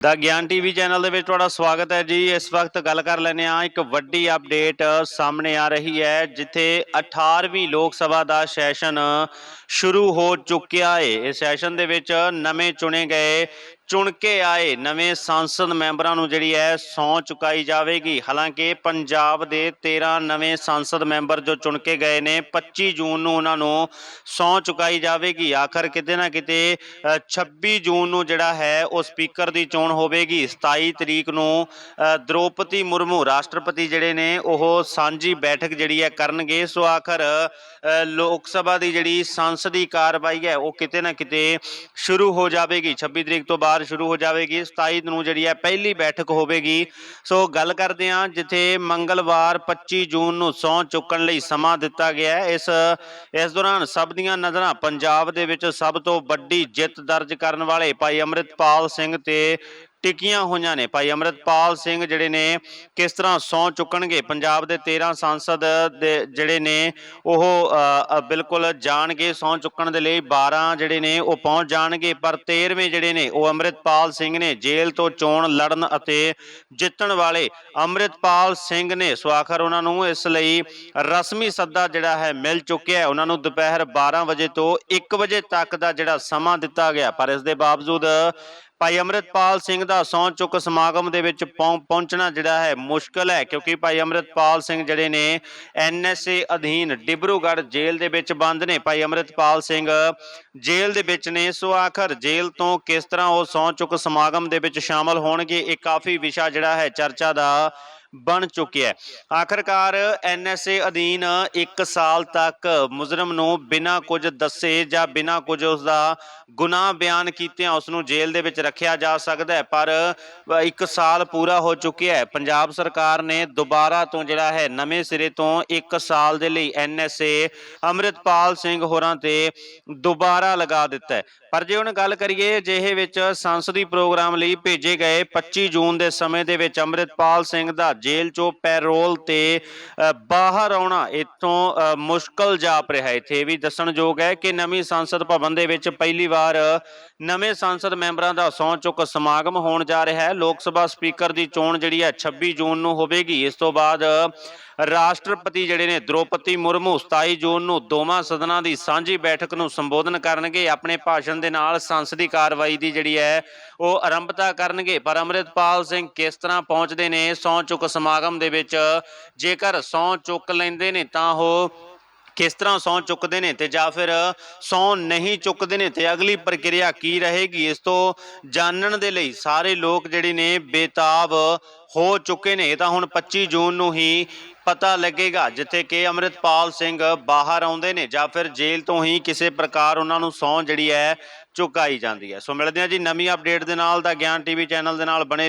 ਦਾ ਗਿਆਨ TV channel ਦੇ ਵਿੱਚ ਤੁਹਾਡਾ ਸਵਾਗਤ ਹੈ ਜੀ। ਇਸ ਵਕਤ ਗੱਲ ਕਰ ਲੈਨੇ ਆ ਇੱਕ ਵੱਡੀ ਅਪਡੇਟ ਸਾਹਮਣੇ ਆ ਰਹੀ ਹੈ, ਜਿੱਥੇ 18ਵੀਂ ਲੋਕ ਸਭਾ ਦਾ ਸੈਸ਼ਨ ਸ਼ੁਰੂ ਹੋ ਚੁੱਕਿਆ ਹੈ ਇਸ ਸੈਸ਼ਨ ਦੇ ਵਿੱਚ ਨਵੇਂ ਚੁਣੇ ਗਏ ਚੁਣ ਕੇ ਆਏ। ਨਵੇਂ ਸੰਸਦ ਮੈਂਬਰਾਂ ਨੂੰ ਜਿਹੜੀ ਹੈ ਸਹੁੰ ਚੁਕਾਈ ਜਾਵੇਗੀ। ਹਾਲਾਂਕਿ ਪੰਜਾਬ ਦੇ 13 ਨਵੇਂ ਸੰਸਦ ਮੈਂਬਰ ਜੋ ਚੁਣ ਕੇ ਗਏ ਨੇ 25 ਜੂਨ ਨੂੰ ਉਹਨਾਂ ਨੂੰ ਸਹੁੰ ਚੁਕਾਈ ਜਾਵੇਗੀ। ਆਖਰ ਕਿਤੇ ਨਾ ਕਿਤੇ ਅ, 26 ਜੂਨ ਨੂੰ ਜਿਹੜਾ ਹੈ ਉਹ ਸਪੀਕਰ ਦੀ ਚੋਣ ਹੋਵੇਗੀ। 27 ਤਰੀਕ ਨੂੰ ਅ, ਮੁਰਮੂ ਰਾਸ਼ਟਰਪਤੀ ਜਿਹੜੇ ਨੇ ਉਹ ਸਾਂਝੀ ਬੈਠਕ ਜਿਹੜੀ ਹੈ ਕਰਨਗੇ। ਸੋ ਆਖਰ ਲੋਕ ਸਭਾ ਦੀ ਜਿਹੜੀ ਸੰਸਦੀ ਕਾਰਵਾਈ ਹੈ ਉਹ ਕਿਤੇ ਨਾ ਕਿਤੇ ਸ਼ੁਰੂ ਹੋ ਜਾਵੇਗੀ। 26 ਤਰੀਕ ਤੋਂ ਬਾਅਦ ਸ਼ੁਰੂ ਹੋ ਜਾਵੇਗੀ। 27 ਨੂੰ ਜਿਹੜੀ ਹੈ ਪਹਿਲੀ ਬੈਠਕ ਹੋਵੇਗੀ। ਸੋ ਗੱਲ ਕਰਦੇ ਹਾਂ, ਜਿੱਥੇ ਮੰਗਲਵਾਰ 25 ਜੂਨ ਨੂੰ ਸਹੁੰ ਚੁੱਕਣ ਲਈ ਸਮਾਂ ਦਿੱਤਾ ਗਿਆ ਹੈ। ਇਸ ਇਸ ਦੌਰਾਨ ਸਭ ਦੀਆਂ ਨਜ਼ਰਾਂ ਪੰਜਾਬ ਦੇ ਵਿੱਚ ਸਭ ਤੋਂ ਵੱਡੀ ਜਿੱਤ ਦਰਜ ਕਰਨ ਵਾਲੇ ਭਾਈ ਅੰਮ੍ਰਿਤਪਾਲ ਸਿੰਘ ਤੇ ਟਿਕੀਆਂ ਹੋਈਆਂ ਨੇ। ਭਾਈ ਅੰਮ੍ਰਿਤਪਾਲ ਸਿੰਘ ਜਿਹੜੇ ਨੇ, ਕਿਸ ਤਰ੍ਹਾਂ ਸਹੁੰ ਚੁੱਕਣਗੇ? ਪੰਜਾਬ ਦੇ 13 ਸੰਸਦ ਦੇ ਜਿਹੜੇ ਨੇ, ਉਹ ਬਿਲਕੁਲ ਜਾਣਗੇ ਸਹੁੰ ਚੁੱਕਣ ਦੇ ਲਈ। 12 ਜਿਹੜੇ ਨੇ, ਉਹ ਪਹੁੰਚ ਜਾਣਗੇ। ਪਰ 13ਵੇਂ ਜਿਹੜੇ ਨੇ, ਉਹ ਅੰਮ੍ਰਿਤਪਾਲ ਸਿੰਘ ਨੇ ਜੇਲ੍ਹ ਤੋਂ ਚੋਣ ਲੜਨ ਅਤੇ ਜਿੱਤਣ ਵਾਲੇ ਅੰਮ੍ਰਿਤਪਾਲ ਸਿੰਘ ਨੇ। ਸੋ ਆਖਰ ਉਹਨਾਂ ਨੂੰ ਇਸ ਲਈ ਰਸਮੀ ਸੱਦਾ ਜਿਹੜਾ ਹੈ, ਮਿਲ ਚੁੱਕਿਆ ਹੈ। ਉਹਨਾਂ ਨੂੰ ਦੁਪਹਿਰ 12 ਵਜੇ ਤੋਂ 1 ਵਜੇ ਤੱਕ ਦਾ ਜਿਹੜਾ ਸਮਾਂ ਦਿੱਤਾ ਗਿਆ। ਪਰ ਇਸ ਦੇ ਬਾਵਜੂਦ ਭਾਈ ਅੰਮ੍ਰਿਤਪਾਲ ਸਿੰਘ ਦਾ ਸਹੁੰ ਚੁੱਕ ਸਮਾਗਮ ਦੇ ਵਿੱਚ ਪਹੁੰ- ਪਹੁੰਚਣਾ ਜਿਹੜਾ ਹੈ ਮੁਸ਼ਕਲ ਹੈ, ਕਿਉਂਕਿ ਭਾਈ ਅੰਮ੍ਰਿਤਪਾਲ ਸਿੰਘ ਜਿਹੜੇ ਨੇ ਐਨਐਸਏ ਅਧੀਨ ਡਿਬਰੂਗੜ੍ਹ ਜੇਲ੍ਹ ਦੇ ਵਿੱਚ ਬੰਦ ਨੇ। ਭਾਈ ਅੰਮ੍ਰਿਤਪਾਲ ਸਿੰਘ ਜੇਲ੍ਹ ਦੇ ਵਿੱਚ ਨੇ। ਸੋ ਆਖਰ ਜੇਲ੍ਹ ਤੋਂ ਕਿਸ ਤਰ੍ਹਾਂ ਉਹ ਸਹੁੰ ਚੁੱਕ ਸਮਾਗਮ ਦੇ ਵਿੱਚ ਸ਼ਾਮਲ ਹੋਣਗੇ, ਇਹ ਕਾਫੀ ਵਿਸ਼ਾ ਜਿਹੜਾ ਹੈ, ਚਰਚਾ ਦਾ ਬਣ ਚੁੱਕਿਆ ਹੈ। ਆਖਰਕਾਰ ਐਨਐਸਏ ਅਧੀਨ 1 ਸਾਲ ਤੱਕ ਮੁਜਰਮ ਨੂੰ ਬਿਨਾਂ ਕੁਝ ਦੱਸੇ ਜਾਂ ਬਿਨਾਂ ਕੁਝ ਉਸ ਦਾ ਗੁਨਾਹ ਬਿਆਨ ਕੀਤਿਆਂ ਉਸ ਨੂੰ ਜੇਲ੍ਹ ਦੇ ਵਿੱਚ ਰੱਖਿਆ ਜਾ ਸਕਦਾ ਹੈ, ਪਰ 1 ਸਾਲ ਪੂਰਾ ਹੋ ਚੁੱਕਿਆ ਹੈ। ਪੰਜਾਬ ਸਰਕਾਰ ਨੇ ਦੁਬਾਰਾ ਤੋਂ ਜਿਹੜਾ ਹੈ, ਨਵੇਂ ਸਿਰੇ ਤੋਂ 1 ਸਾਲ ਦੇ ਲਈ ਐਨਐਸਏ ਅੰਮ੍ਰਿਤਪਾਲ ਸਿੰਘ ਹੋਰਾਂ ਤੇ ਦੁਬਾਰਾ ਲਗਾ ਦਿੱਤਾ ਹੈ। ਪਰ ਜੇ ਹੁਣ ਗੱਲ ਕਰੀਏ ਅਜਿਹੇ ਵਿੱਚ ਸੰਸਦੀ ਪ੍ਰੋਗਰਾਮ ਲਈ ਭੇਜੇ ਗਏ 25 ਜੂਨ ਦੇ ਸਮੇਂ ਦੇ ਵਿੱਚ ਅੰਮ੍ਰਿਤਪਾਲ ਸਿੰਘ ਦਾ ਜੇਲ੍ਹ ਚੋਂ ਪੈਰੋਲ ਤੇ ਬਾਹਰ ਆਉਣਾ ਇਤੋਂ ਮੁਸ਼ਕਲ ਜਾਪ ਰਿਹਾ। ਹੈ ਇੱਥੇ ਇਹ ਵੀ ਦੱਸਣਯੋਗ ਹੈ ਕਿ ਨਵੀਂ ਸੰਸਦ ਭਵਨ ਦੇ ਵਿੱਚ ਪਹਿਲੀ ਵਾਰ ਨਵੇਂ ਸੰਸਦ ਮੈਂਬਰਾਂ ਦਾ ਸਹੁੰ ਚੁੱਕ ਸਮਾਗਮ ਹੋਣ ਜਾ ਰਿਹਾ ਹੈ। ਲੋਕ ਸਭਾ ਸਪੀਕਰ ਦੀ ਚੋਣ ਜਿਹੜੀ ਹੈ 26 ਜੂਨ ਨੂੰ ਹੋਵੇਗੀ। ਇਸ ਤੋਂ ਬਾਅਦ ਰਾਸ਼ਟਰਪਤੀ ਜਿਹੜੇ ਨੇ ਦ੍ਰੋਪਦੀ ਮੁਰਮੂ 27 ਜੂਨ ਨੂੰ ਦੋਵਾਂ ਸਦਨਾਂ ਦੀ ਸਾਂਝੀ ਬੈਠਕ ਨੂੰ ਸੰਬੋਧਨ ਕਰਨਗੇ। ਆਪਣੇ ਭਾਸ਼ਣ ਦੇ ਨਾਲ ਸੰਸਦੀ ਕਾਰਵਾਈ ਦੀ ਜਿਹੜੀ ਹੈ, ਉਹ ਆਰੰਭਤਾ ਕਰਨਗੇ, ਪਰ ਅੰਮ੍ਰਿਤਪਾਲ ਸਿੰਘ ਕਿਸ ਤਰ੍ਹਾਂ ਪਹੁੰਚਦੇ ਨੇ ਸਹੁੰ ਚੁੱਕ ਸਮਾਗਮ ਦੇ ਵਿੱਚ? ਜੇਕਰ ਸਹੁੰ ਚੁੱਕ ਲੈਂਦੇ ਨੇ ਤਾਂ ਉਹ ਕਿਸ ਤਰ੍ਹਾਂ ਸਹੁੰ ਚੁੱਕਦੇ ਨੇ ਤੇ ਜਾਂ ਫਿਰ ਸਹੁੰ ਨਹੀਂ ਚੁੱਕਦੇ ਨੇ ਤੇ ਅਗਲੀ ਪ੍ਰਕਿਰਿਆ ਕੀ ਰਹੇਗੀ, ਇਸ ਤੋਂ ਜਾਣਨ ਦੇ ਲਈ ਸਾਰੇ ਲੋਕ ਜਿਹੜੇ ਨੇ ਬੇਤਾਬ ਹੋ ਚੁੱਕੇ ਨੇ ਤਾਂ ਹੁਣ 25 ਜੂਨ ਨੂੰ ਹੀ ਪਤਾ ਲੱਗੇਗਾ, ਜਿੱਥੇ ਕਿ ਅੰਮ੍ਰਿਤਪਾਲ ਸਿੰਘ ਬਾਹਰ ਆਉਂਦੇ ਨੇ ਜਾਂ ਫਿਰ ਜੇਲ੍ਹ ਤੋਂ ਹੀ ਕਿਸੇ ਪ੍ਰਕਾਰ ਉਹਨਾਂ ਨੂੰ ਸਹੁੰ ਜਿਹੜੀ ਹੈ ਚੁਕਾਈ ਜਾਂਦੀ ਹੈ ਸੋ ਮਿਲਦੇ ਹਾਂ ਜੀ ਨਵੀਂ ਅਪਡੇਟ ਦੇ ਨਾਲ, ਦਾ ਗਿਆਨ ਟੀਵੀ ਚੈਨਲ ਦੇ ਨਾਲ ਬਣੇ ਰਹੋ।